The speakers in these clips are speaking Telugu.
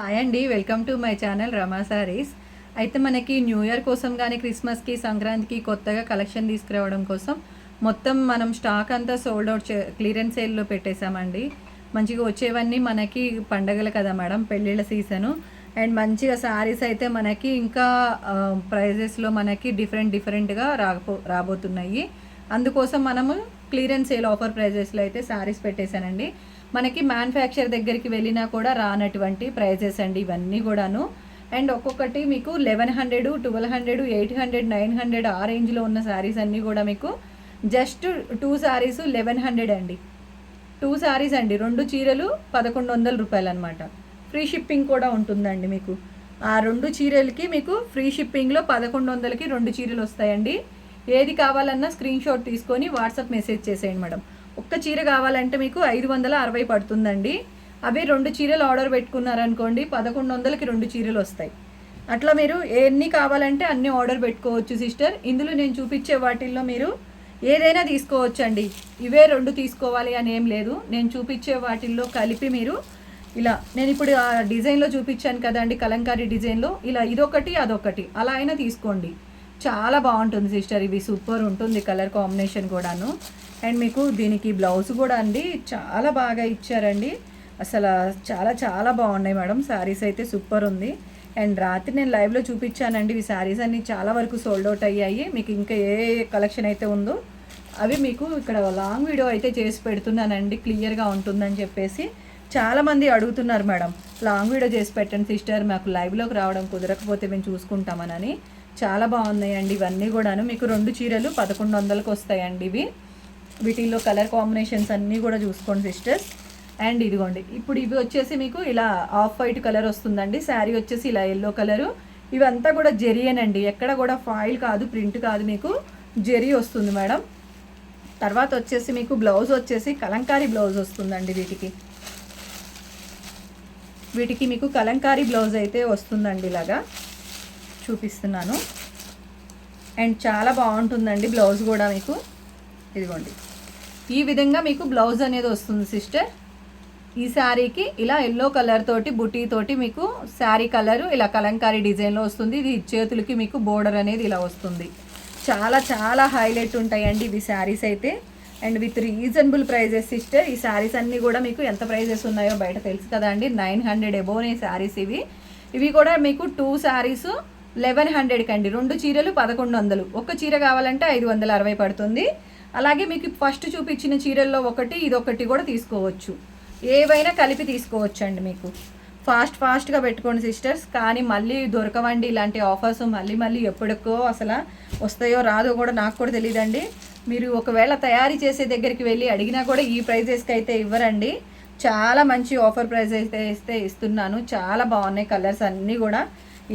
హాయ్ అండి welcome to my channel Rama sarees. అయితే మనకి న్యూ ఇయర్ కోసం కానీ క్రిస్మస్కి సంక్రాంతికి కొత్తగా కలెక్షన్ తీసుకురావడం కోసం మొత్తం మనం స్టాక్ అంతా సోల్డ్ అవుట్ చే క్లియరెన్స్ సేల్లో పెట్టేశామండి. మంచిగా వచ్చేవన్నీ మనకి పండగలు కదా మేడం పెళ్ళిళ్ళ సీజను. అండ్ మంచిగా శారీస్ అయితే మనకి ఇంకా ప్రైజెస్లో మనకి డిఫరెంట్ డిఫరెంట్గా రాబో రాబోతున్నాయి. అందుకోసం మనము క్లియరెన్స్ సేల్ ఆఫర్ ప్రైజెస్లో అయితే శారీస్ పెట్టేశానండి. మనకి మ్యానుఫ్యాక్చర్ దగ్గరికి వెళ్ళినా కూడా రానటువంటి ప్రైజెస్ అండి ఇవన్నీ కూడాను. అండ్ ఒక్కొక్కటి మీకు eleven hundred twelve hundred eight hundred nine hundred ఆ రేంజ్లో ఉన్న శారీస్ అన్నీ కూడా మీకు just two sarees eleven hundred అండి. టూ శారీస్ అండి. రెండు చీరలు పదకొండు వందల రూపాయలు అనమాట ఫ్రీ షిప్పింగ్ కూడా ఉంటుందండి మీకు. ఆ రెండు చీరలకి మీకు ఫ్రీ షిప్పింగ్లో పదకొండు వందలకి రెండు చీరలు వస్తాయండి. ఏది కావాలన్నా స్క్రీన్ షాట్ తీసుకొని వాట్సాప్ మెసేజ్ చేసేయండి మేడం. ఒక్క చీర కావాలంటే మీకు ఐదు వందల అరవై పడుతుందండి. అవి రెండు చీరలు ఆర్డర్ పెట్టుకున్నారనుకోండి పదకొండు వందలకి రెండు చీరలు వస్తాయి. అట్లా మీరు ఎన్ని కావాలంటే అన్ని ఆర్డర్ పెట్టుకోవచ్చు సిస్టర్. ఇందులో నేను చూపించే వాటిల్లో మీరు ఏదైనా తీసుకోవచ్చండి. ఇవే రెండు తీసుకోవాలి అని ఏం లేదు. నేను చూపించే వాటిల్లో కలిపి మీరు ఇలా నేను ఇప్పుడు ఆ డిజైన్లో చూపించాను కదండి కలంకారీ డిజైన్లో. ఇలా ఇదొకటి అదొకటి. అలా అయినా తీసుకోండి. చాలా బాగుంటుంది సిస్టర్. ఇవి సూపర్ ఉంటుంది కలర్ కాంబినేషన్ కూడాను. అండ్ మీకు దీనికి బ్లౌజ్ కూడా అండి చాలా బాగా ఇచ్చారండి. అసలు చాలా చాలా బాగున్నాయి మేడం. శారీస్ అయితే సూపర్ ఉంది. అండ్ రాత్రి నేను లైవ్లో చూపించానండి ఈ శారీస్ అన్ని చాలా వరకు సోల్డ్ అవుట్ అయ్యాయి. మీకు ఇంకా ఏ కలెక్షన్ అయితే ఉందో అవి మీకు ఇక్కడ లాంగ్ వీడియో అయితే చేసి పెడుతున్నానండి క్లియర్గా ఉంటుందని చెప్పేసి. చాలామంది అడుగుతున్నారు మేడం లాంగ్ వీడియో చేసి పెట్టండి సిస్టర్ మాకు లైవ్లోకి రావడం కుదరకపోతే మేము చూసుకుంటామనని. చాలా బాగున్నాయండి ఇవన్నీ కూడాను. మీకు రెండు చీరలు పదకొండు వందలకు వస్తాయండి ఇవి. వీటిల్లో కలర్ కాంబినేషన్స్ అన్నీ కూడా చూసుకోండి సిస్టర్స్. అండ్ ఇదిగోండి ఇప్పుడు ఇవి వచ్చేసి మీకు ఇలా ఆఫ్ వైట్ కలర్ వస్తుందండి. శారీ వచ్చేసి ఇలా ఎల్లో కలరు ఇవంతా కూడా జెరియనండి ఎక్కడ కూడా ఫాయిల్ కాదు ప్రింట్ కాదు మీకు. జెరీ వస్తుంది మేడం. తర్వాత వచ్చేసి మీకు బ్లౌజ్ వచ్చేసి కలంకారీ బ్లౌజ్ వస్తుందండి వీటికి. వీటికి మీకు కలంకారీ బ్లౌజ్ అయితే వస్తుందండి ఇలాగా. చూపిస్తున్నాను. అండ్ చాలా బాగుంటుందండి బ్లౌజ్ కూడా మీకు. ఇదిగోండి. ఈ విధంగా మీకు బ్లౌజ్ అనేది వస్తుంది సిస్టర్. ఈ శారీకి ఇలా ఎల్లో కలర్ తోటి బుటీ తోటి మీకు శారీ కలర్ ఇలా కలంకారీ డిజైన్లో వస్తుంది. ఇది చేతులకి మీకు బోర్డర్ అనేది ఇలా వస్తుంది. చాలా చాలా హైలైట్ ఉంటాయండి ఇవి శారీస్ అయితే. And with reasonable prices sister. ఈ శారీస్ అన్నీ కూడా మీకు ఎంత ప్రైజెస్ ఉన్నాయో బయట తెలుసు కదా అండి. నైన్ హండ్రెడ్ ఎబోనే శారీస్ ఇవి. ఇవి కూడా మీకు టూ శారీస్ లెవెన్ హండ్రెడ్కి అండి రెండు చీరలు పదకొండు వందలు. ఒక చీర కావాలంటే ఐదు వందల అరవై పడుతుంది. అలాగే మీకు ఫస్ట్ చూపించిన చీరల్లో ఒకటి ఇదొకటి కూడా తీసుకోవచ్చు. ఏవైనా కలిపి తీసుకోవచ్చండి మీకు. ఫాస్ట్ ఫాస్ట్గా పెట్టుకోండి సిస్టర్స్ కానీ మళ్ళీ దొరకవండి ఇలాంటి ఆఫర్స్ మళ్ళీ మళ్ళీ ఎప్పటికో అసలు వస్తాయో రాదో కూడా నాకు కూడా తెలియదండి మీరు ఒకవేళ తయారీ చేసే దగ్గరికి వెళ్ళి అడిగినా కూడా ఈ ప్రైజెస్కి అయితే ఇవ్వరండి. చాలా మంచి ఆఫర్ ప్రైస్ అయితే ఇస్తే ఇస్తున్నాను. చాలా బాగున్నాయి కలర్స్ అన్నీ కూడా.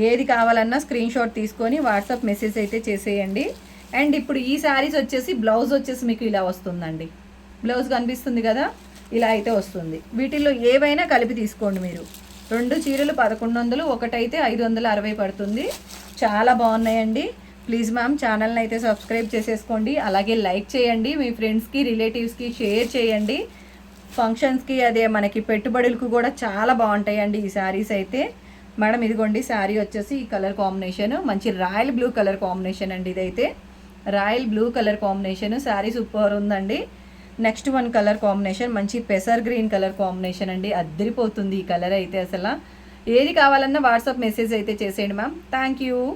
ఏది కావాలన్నా స్క్రీన్ షాట్ తీసుకొని వాట్సాప్ మెసేజ్ అయితే చేసేయండి. అండ్ ఇప్పుడు ఈ శారీస్ వచ్చేసి బ్లౌజ్ వచ్చేసి మీకు ఇలా వస్తుందండి. బ్లౌజ్ కనిపిస్తుంది కదా? ఇలా అయితే వస్తుంది. వీటిల్లో ఏవైనా కలిపి తీసుకోండి మీరు. రెండు చీరలు పదకొండు వందలు ఒకటైతే ఐదు వందల అరవై పడుతుంది. చాలా బాగున్నాయండి. ప్లీజ్ మ్యామ్ ఛానల్ని అయితే సబ్స్క్రైబ్ చేసేసుకోండి. అలాగే లైక్ చేయండి. మీ ఫ్రెండ్స్కి రిలేటివ్స్కి షేర్ చేయండి. ఫంక్షన్స్కి అదే మనకి పెట్టుబడులకు కూడా చాలా బాగుంటాయండి ఈ శారీస్ అయితే. మేడం ఇదిగోండి శారీ వచ్చేసి ఈ కలర్ కాంబినేషన్. మంచి రాయల్ బ్లూ కలర్ కాంబినేషన్ అండి ఇదైతే. Royal blue colour combination. Saree super ఉందండి. నెక్స్ట్ వన్ కలర్ కాంబినేషన్ మంచి పెసర్ గ్రీన్ కలర్ కాంబినేషన్ అండి. అద్దరిపోతుంది ఈ కలర్ అయితే అసలు. ఏది కావాలన్నా వాట్సాప్ మెసేజ్ అయితే చేసేయండి మ్యామ్. Thank you.